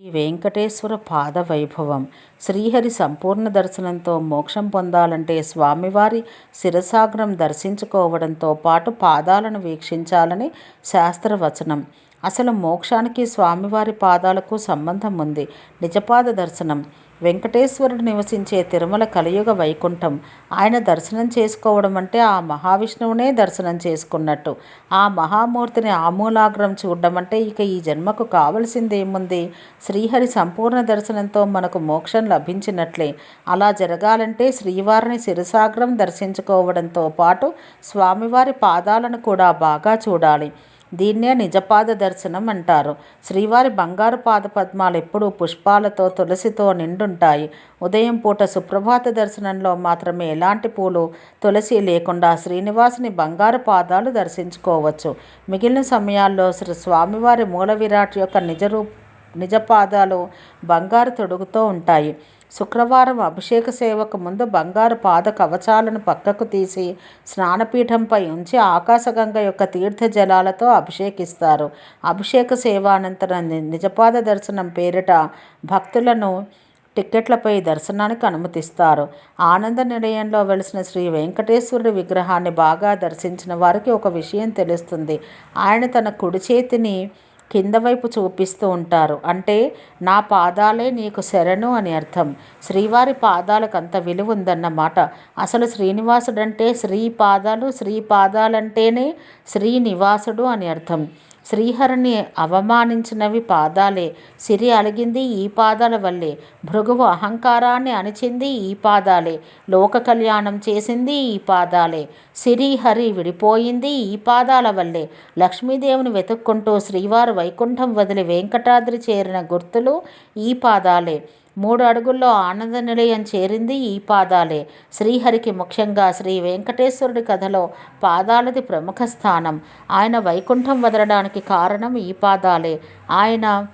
ఈ వెంకటేశ్వర పాద వైభవం. శ్రీహరి సంపూర్ణ దర్శనంతో మోక్షం పొందాలంటే స్వామివారి శిరసాగ్రం దర్శించుకోవడంతో పాటు పాదాలను వీక్షించాలని శాస్త్రవచనం. అసలు మోక్షానికి స్వామివారి పాదాలకు సంబంధం ఉంది. నిజపాద దర్శనం. వెంకటేశ్వరుడు నివసించే తిరుమల కలియుగ వైకుంఠం. ఆయన దర్శనం చేసుకోవడం అంటే ఆ మహావిష్ణువునే దర్శనం చేసుకున్నట్టు. ఆ మహామూర్తిని ఆమూలాగ్రం చూడడం అంటే ఇక ఈ జన్మకు కావలసింది ఏముంది శ్రీహరి సంపూర్ణ దర్శనంతో మనకు మోక్షం లభించినట్లే. అలా జరగాలంటే శ్రీవారిని శిరసాగ్రం దర్శించుకోవడంతో పాటు స్వామివారి పాదాలను కూడా బాగా చూడాలి. దీన్నే నిజపాద దర్శనం అంటారు. శ్రీవారి బంగారు పాద పద్మాలు ఎప్పుడూ పుష్పాలతో తులసితో నిండుంటాయి. ఉదయం పూట సుప్రభాత దర్శనంలో మాత్రమే ఎలాంటి పూలు తులసి లేకుండా శ్రీనివాసుని బంగారు పాదాలు దర్శించుకోవచ్చు. మిగిలిన సమయాల్లో శ్రీ స్వామివారి మూల విరాట్ యొక్క నిజరూ నిజపాదాలు బంగారు తొడుగుతో ఉంటాయి. శుక్రవారం అభిషేక సేవకు ముందు బంగారు పాద కవచాలను పక్కకు తీసి స్నానపీఠంపై ఉంచి ఆకాశగంగ యొక్క తీర్థ జలాలతో అభిషేకిస్తారు. అభిషేక సేవ అనంతరం నిజపాద దర్శనం పేరిట భక్తులను టిక్కెట్లపై దర్శనానికి అనుమతిస్తారు. ఆనంద నిలయంలో వెలిసిన శ్రీ వెంకటేశ్వరుడి విగ్రహాన్ని బాగా దర్శించిన వారికి ఒక విషయం తెలుస్తుంది. ఆయన తన కుడి చేతిని కింద వైపు చూపిస్తూ ఉంటారు. అంటే నా పాదాలే నీకు శరణు అని అర్థం. శ్రీవారి పాదాలకు అంత విలువ ఉందన్నమాట అసలు శ్రీనివాసుడంటే శ్రీ పాదాలు శ్రీ పాదాలంటేనే శ్రీనివాసుడు అని అర్థం. శ్రీహరిని అవమానించినవి పాదాలే. సిరి అలిగింది ఈ పాదాల వల్లే. భృగువు అహంకారాన్ని అణిచింది ఈ పాదాలే. లోక కళ్యాణం చేసింది ఈ పాదాలే. సిరిహరి విడిపోయింది ఈ పాదాల వల్లే. లక్ష్మీదేవిని వెతుక్కుంటూ శ్రీవారు వైకుంఠం వదిలి వెంకటాద్రి చేరిన గుర్తులు ఈ పాదాలే. మూడు అడుగుల్లో ఆనంద నిలయం చేరింది ఈ పాదాలే. శ్రీహరికి ముఖ్యంగా శ్రీ వెంకటేశ్వరుడి కథలో పాదాలది ప్రముఖ స్థానం. ఆయన వైకుంఠం వదలడానికి కారణం ఈ పాదాలే. ఆయన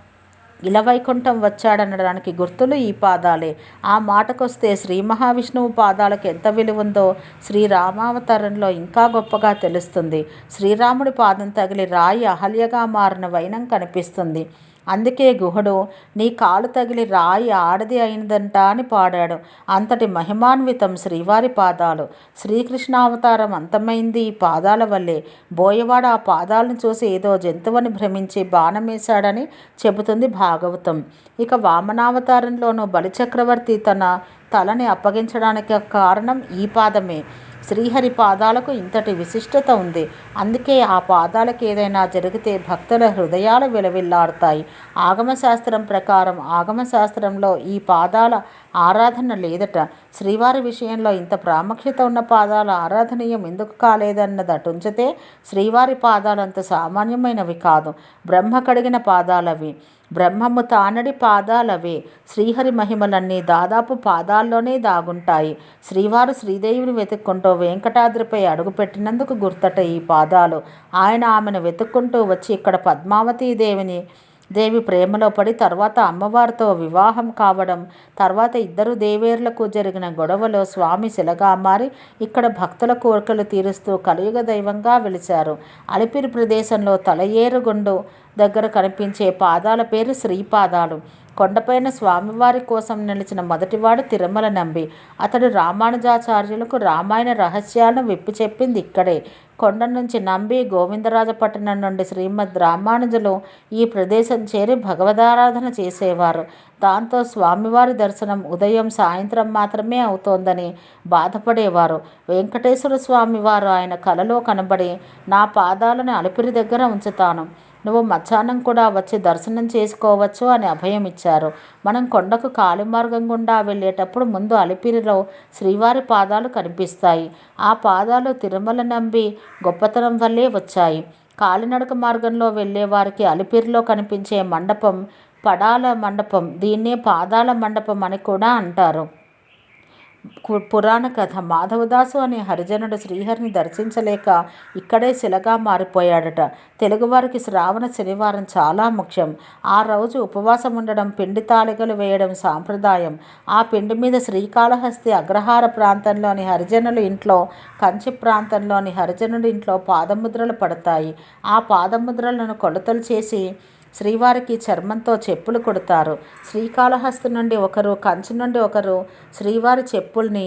ఇలవైకుంఠం వచ్చాడనడానికి గుర్తులు ఈ పాదాలే. ఆ మాటకొస్తే శ్రీ మహావిష్ణువు పాదాలకు ఎంత విలువ ఉందో శ్రీరామావతారంలో ఇంకా గొప్పగా తెలుస్తుంది. శ్రీరాముడి పాదం తగిలి రాయి అహల్యగా మారిన వైనం కనిపిస్తుంది. అందుకే గుహుడు నీ కాలు తగిలి రాయి ఆడది అయినదంట అని పాడాడు. అంతటి మహిమాన్వితం శ్రీవారి పాదాలు. శ్రీకృష్ణావతారం అంతమైంది ఈ పాదాల వల్లే. బోయవాడు ఆ పాదాలను చూసి ఏదో జంతువుని భ్రమించి బాణమేశాడని చెబుతుంది భాగవతం. ఇక వామనావతారంలోనూ బలిచక్రవర్తి తన తలని అప్పగించడానికి కారణం ఈ పాదమే. శ్రీహరి పాదాలకు ఇంతటి విశిష్టత ఉంది. అందుకే ఆ పాదాలకు ఏదైనా జరిగితే భక్తుల హృదయాలు విలవిల్లాడతాయి. ఆగమశాస్త్రం ప్రకారం ఆగమశాస్త్రంలో ఈ పాదాల ఆరాధన లేదట. శ్రీవారి విషయంలో ఇంత ప్రాముఖ్యత ఉన్న పాదాల ఆరాధనీయం ఎందుకు కాలేదన్నది అటుంచితే శ్రీవారి పాదాలు అంత సామాన్యమైనవి కాదు. బ్రహ్మ కడిగిన పాదాలవి. బ్రహ్మము తానడి పాదాలవే. శ్రీహరి మహిమలన్నీ దాదాపు పాదాల్లోనే దాగుంటాయి. శ్రీవారు శ్రీదేవిని వెతుక్కుంటూ వెంకటాద్రిపై అడుగుపెట్టినందుకు గుర్తట ఈ పాదాలు. ఆయన ఆమెను వెతుక్కుంటూ వచ్చి ఇక్కడ పద్మావతీదేవిని దేవి ప్రేమలో పడి తర్వాత అమ్మవారితో వివాహం కావడం తర్వాత ఇద్దరు దేవేర్లకు జరిగిన గొడవలో స్వామి శిలగా మారి ఇక్కడ భక్తుల కోరికలు తీరుస్తూ కలియుగ దైవంగా వెలిచారు అలిపిరి ప్రదేశంలో తలయేరుగుండు దగ్గర కనిపించే పాదాల పేరు శ్రీపాదాలు. కొండపైన స్వామివారి కోసం నిలిచిన మొదటివాడు తిరుమల నంబి. అతడు రామానుజాచార్యులకు రామాయణ రహస్యాలను విప్పి చెప్పింది ఇక్కడే. కొండ నుంచి నంబి గోవిందరాజపట్టణం నుండి శ్రీమద్ రామానుజులు ఈ ప్రదేశం చేరి భగవదారాధన చేసేవారు. దాంతో స్వామివారి దర్శనం ఉదయం సాయంత్రం మాత్రమే అవుతోందని బాధపడేవారు. వెంకటేశ్వర స్వామివారు ఆయన కలలో కనబడి నా పాదాలను అలిపిరి దగ్గర ఉంచుతాను. నువ్వు మధ్యాహ్నం కూడా వచ్చి దర్శనం చేసుకోవచ్చు అని అభయం ఇచ్చారు మనం కొండకు కాలిమార్గం గుండా వెళ్ళేటప్పుడు ముందు అలిపిరిలో శ్రీవారి పాదాలు కనిపిస్తాయి. ఆ పాదాలు తిరుమల నంబి గొప్పతనం వల్లే వచ్చాయి. కాలినడక మార్గంలో వెళ్ళే వారికి అలిపిరిలో కనిపించే మండపం పడాల మండపం దీన్నే పాదాల మండపం అని కూడా అంటారు. పురాణ కథ. మాధవదాసు అనే హరిజనుడు శ్రీహరిని దర్శించలేక ఇక్కడే శిలగా మారిపోయాడట. తెలుగువారికి శ్రావణ శనివారం చాలా ముఖ్యం. ఆ రోజు ఉపవాసం ఉండడం పిండి తాళికలు వేయడం సాంప్రదాయం. ఆ పిండి మీద శ్రీకాళహస్తి అగ్రహార ప్రాంతంలోని హరిజనుల ఇంట్లో కంచి ప్రాంతంలోని హరిజనుడి ఇంట్లో పాదముద్రలు పడతాయి. ఆ పాదముద్రలను కొలతలు చేసి శ్రీవారికి చర్మంతో చెప్పులు కొడతారు. శ్రీకాళహస్తి నుండి ఒకరు కంచి నుండి ఒకరు శ్రీవారి చెప్పుల్ని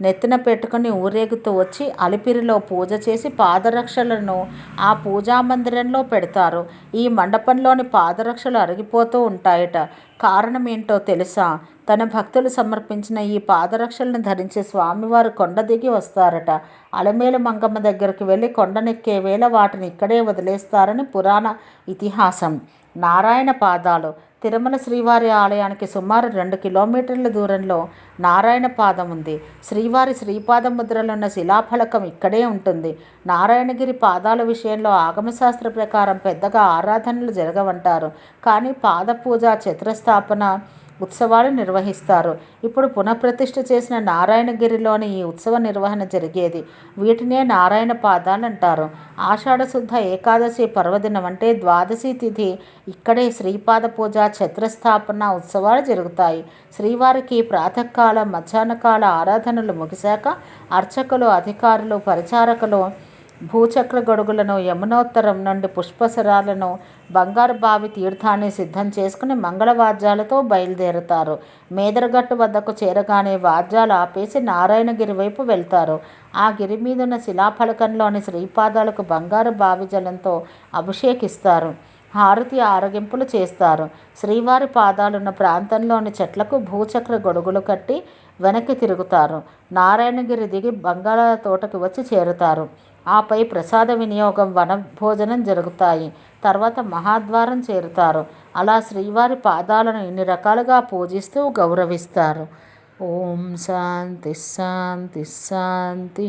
నెత్తిన పెట్టుకుని ఊరేగుతూ వచ్చి అలిపిరిలో పూజ చేసి పాదరక్షలను ఆ పూజా మందిరంలో పెడతారు. ఈ మండపంలోని పాదరక్షలు అరిగిపోతూ ఉంటాయట. కారణం ఏంటో తెలుసా? తన భక్తులు సమర్పించిన ఈ పాదరక్షలను ధరించి స్వామివారు కొండ దిగి వస్తారట. అలమేలు మంగమ్మ దగ్గరికి వెళ్ళి కొండనెక్కే వేళ వాటిని ఇక్కడే వదిలేస్తారని పురాణ ఇతిహాసం. నారాయణ పాదాలు. తిరుమల శ్రీవారి ఆలయానికి సుమారు రెండు కిలోమీటర్ల దూరంలో నారాయణ పాదం ఉంది. శ్రీవారి శ్రీపాద ముద్రలున్న శిలాఫలకం ఇక్కడే ఉంటుంది. నారాయణగిరి పాదాల విషయంలో ఆగమశాస్త్ర ప్రకారం పెద్దగా ఆరాధనలు జరగవంటారు. కానీ పాద పూజ చిత్రస్థాపన ఉత్సవాలు నిర్వహిస్తారు. ఇప్పుడు పునఃప్రతిష్ఠ చేసిన నారాయణగిరిలోని ఈ ఉత్సవ నిర్వహణ జరిగేది వీటినే నారాయణ పాదాలు అంటారు. ఆషాఢ శుద్ధ ఏకాదశి పర్వదినం అంటే ద్వాదశి తిథి. ఇక్కడే శ్రీపాద పూజ ఛత్రస్థాపన ఉత్సవాలు జరుగుతాయి. శ్రీవారికి ప్రాతకాల మధ్యాహ్నకాల ఆరాధనలు ముగిశాక అర్చకులు అధికారులు పరిచారకులు భూచక్ర గొడుగులను యమునోత్తరం నుండి పుష్పసరాలను బంగారు బావి తీర్థాన్ని సిద్ధం చేసుకుని మంగళవాద్యాలతో బయలుదేరుతారు. మేదరగట్టు వద్దకు చేరగానే వాద్యాలు ఆపేసి నారాయణగిరి వైపు వెళ్తారు. ఆ గిరి మీదున్న శిలాఫలకంలోని శ్రీపాదాలకు బంగారు బావి జలంతో అభిషేకిస్తారు. హారతి ఆరగింపులు చేస్తారు. శ్రీవారి పాదాలున్న ప్రాంతంలోని చెట్లకు భూచక్ర గొడుగులు కట్టి వెనక్కి తిరుగుతారు. నారాయణగిరి దిగి బంగాళ తోటకు వచ్చి చేరుతారు. ఆపై ప్రసాద వినియోగం వన భోజనం జరుగుతాయి. తర్వాత మహాద్వారం చేరుతారు. అలా శ్రీవారి పాదాలను ఇన్ని రకాలుగా పూజిస్తూ గౌరవిస్తారు. ఓం శాంతి శాంతి శాంతి.